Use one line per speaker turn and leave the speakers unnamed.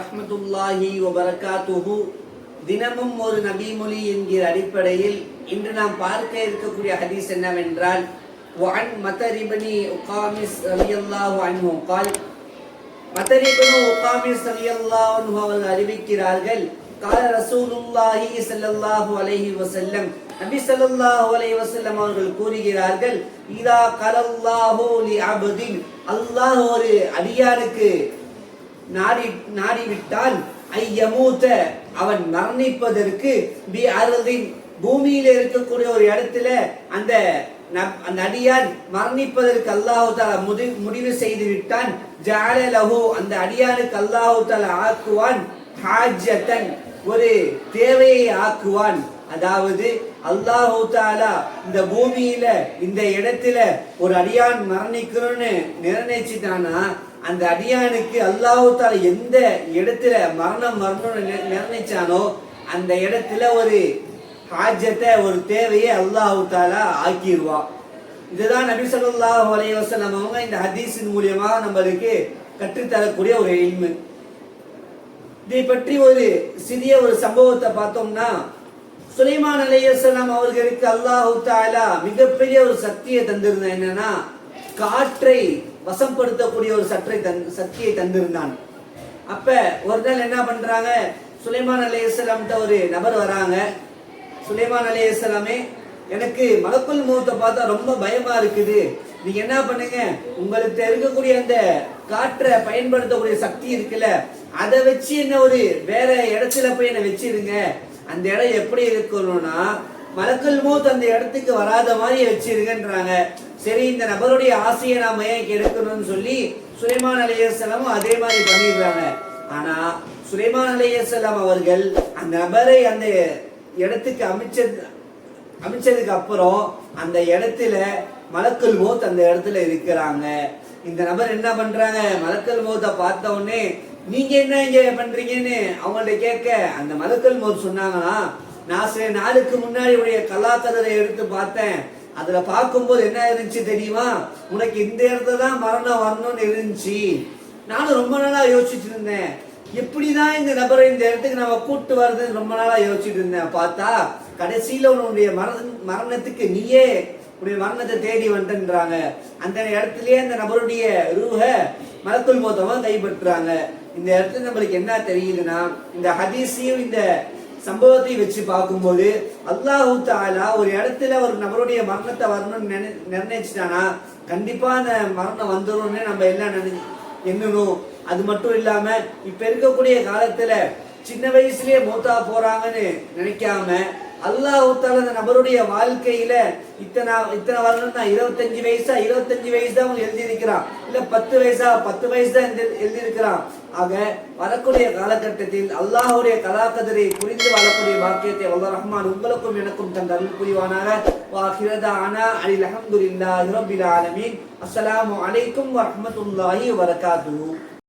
வரஹ்மத்துல்லாஹி வபரகாத்துஹு தினமும் ஒரு நபிமொழி என்கிற அடிப்படையில் இன்று நாம் பார்க்க இருக்கக்கூடிய ஹதீஸ் என்னவென்றால் وعن مطر بن أقامس رضي الله عنه قال மத்தரி இப்னு உகாமிஸ் ரலியல்லாஹு அன்ஹு அவர்கள் அறிவிக்கிறார்கள் قال رسول الله صلى الله عليه وسلم நபி ஸல்லல்லாஹு அலைஹி வஸல்லம் அவர்கள் கூறுகிறார்கள் இதா கலல்லாஹு லி அப்தின் அல்லாஹ் ஒரு அடியாருக்கு நாடி நாடிவிட்டால் ஐயமூத்த அவன் மரணிப்பதற்கு பி அருதின் பூமியில இருக்கக்கூடிய ஒரு இடத்துல அந்த நப்- அந்த அடியான் மரணிப்பதற்கு அல்லாஹு தாலா முடி முடிவு செய்து விட்டான் ஜால லஹு அந்த அடியானுக்கு அல்லாஹு தாலா ஆக்குவான். ஹாஜத்தன் ஒரு தேவையை ஆக்குவான். அதாவது அல்லாஹு தாலா இந்த பூமியில இந்த இடத்துல ஒரு அடியான் மரணிக்கணும்னு நிர்ணயிச்சுட்டானா அந்த அடியானுக்கு அல்லாஹு தாலா எந்த இடத்துல மரணம் மரணம்னு நி- நிர்ணயிச்சானோ அந்த இடத்துல ஒரு ஹாஜத்தை ஒரு தேவையை அல்லாஹு தாலா ஆக்கிடுவான் இதுதான் நபி ஸல்லல்லாஹு அலைஹி வஸல்லம் அவங்க இந்த ஹதீஸின் மூலியமாக நம்மளுக்கு கற்றுத்தரக்கூடிய ஒரு எளிமை இதை பற்றி ஒரு சிறிய ஒரு சம்பவத்தை பார்த்தோம்னா சுலைமான் அலைஹிஸ்ஸலாம் அவர்களுக்கு அல்லாஹு தாலா மிகப்பெரிய ஒரு சக்தியை தந்திருந்தான் என்னன்னா காற்றை வசப்படுத்தக்கூடிய ஒரு சற்றை தன் சக்தியை தந்திருந்தான். அப்ப ஒரு நாள் என்ன பண்றாங்க சுலைமான் அலைஹிஸ்ஸலாம்ட்ட ஒரு நபர் வராங்க. சுலைமான் அலைஹிஸ்ஸலாமே எனக்கு மலக்குள் முகத்தை பார்த்தா ரொம்ப பயமா இருக்குது. நீங்க என்ன பண்ணுங்க உங்களுக்கு இருக்கக்கூடிய அந்த காற்றை பயன்படுத்தக்கூடிய சக்தி இருக்குல்ல அதை வச்சு என்ன ஒரு வேற இடத்துல போய் என்ன வச்சிருங்க. அந்த இடம் எப்படி இருக்கணும்னா மலக்கல் மௌத் அந்த இடத்துக்கு வராத மாதிரி வச்சிருங்கன்றாங்க. சரி இந்த நபருடைய ஆசையை நாம ஏன் கெடுக்கணும்னு சொல்லி சுலைமான் அலையசலமும் அதே மாதிரி பண்ணிடுறாங்க. ஆனா சுலைமான் அலைஹிஸ்ஸலாம் அவர்கள் அந்த நபரை அந்த இடத்துக்கு அமைச்சது அமைச்சதுக்கு அப்புறம் அந்த இடத்துல மலக்கல் மௌத் அந்த இடத்துல இருக்கிறாங்க. இந்த நபர் என்ன பண்றாங்க? மலக்கல் மௌத்தை பார்த்த உடனே நீங்க என்ன இங்க பண்றீங்கன்னு அவங்கள்ட்ட கேட்க அந்த மலக்கல் மௌத் சொன்னாங்கன்னா நான் சில நாளுக்கு முன்னாடி உடைய கலாக்கதரை எடுத்து பார்த்தேன். அதுல பார்க்கும்போது என்ன இருந்துச்சு தெரியுமா? உனக்கு இந்த இடத்துல தான் மரணம் வரணும்னு இருந்துச்சு. நானும் ரொம்ப நாளா யோசிச்சுட்டு இருந்தேன். எப்படிதான் இந்த நபரை இந்த இடத்துக்கு நம்ம கூட்டு வர்றதுன்னு ரொம்ப நாளா யோசிச்சுட்டு இருந்தேன். பார்த்தா கடைசியில உன்னுடைய மரண மரணத்துக்கு நீயே உடைய மரணத்தை தேடி வந்துன்றாங்க அந்த இடத்துலயே அந்த நபருடைய ரூஹ மலக்குள் மோத்தமா கைப்பற்றுறாங்க. இந்த இடத்துல நம்மளுக்கு என்ன தெரியுதுன்னா இந்த ஹதீஸையும் இந்த சம்பவத்தை வச்சு பார்க்கும்போது அல்லாஹூ தாலா ஒரு இடத்துல ஒரு நபருடைய மரணத்தை வரணும்னு நினை நிர்ணயிச்சிட்டானா கண்டிப்பா அந்த மரணம் வந்துரும்னு நம்ம எல்லாம் நினை எண்ணணும். அது மட்டும் இல்லாம இப்ப இருக்கக்கூடிய காலத்துல சின்ன வயசுலயே மூத்தா போறாங்கன்னு நினைக்காம அல்லாஹ் அந்த நபருடைய வாழ்க்கையில இத்தனை இத்தனை வருடம் தான் இருபத்தஞ்சு வயசா இருபத்தஞ்சு வயசு தான் அவங்க எழுதியிருக்கிறான். இல்ல பத்து வயசா பத்து வயசு தான் எழுதி- எழுதியிருக்கிறான். ஆக வரக்கூடிய காலகட்டத்தில் அல்லாஹுடைய கலாக்கதிரை புரிந்து வாழக்கூடிய வாக்கியத்தை அல்லாஹ் ரஹ்மான் உங்களுக்கும் எனக்கும் தந்த அருள் புரிவானாக. வாஹிரதா ஆனா அலில் இரபில் ரப்பில் ஆலமீன். அஸ்ஸலாமு அலைக்கும் வரமத்துல்லாஹி வபரகாத்துஹு.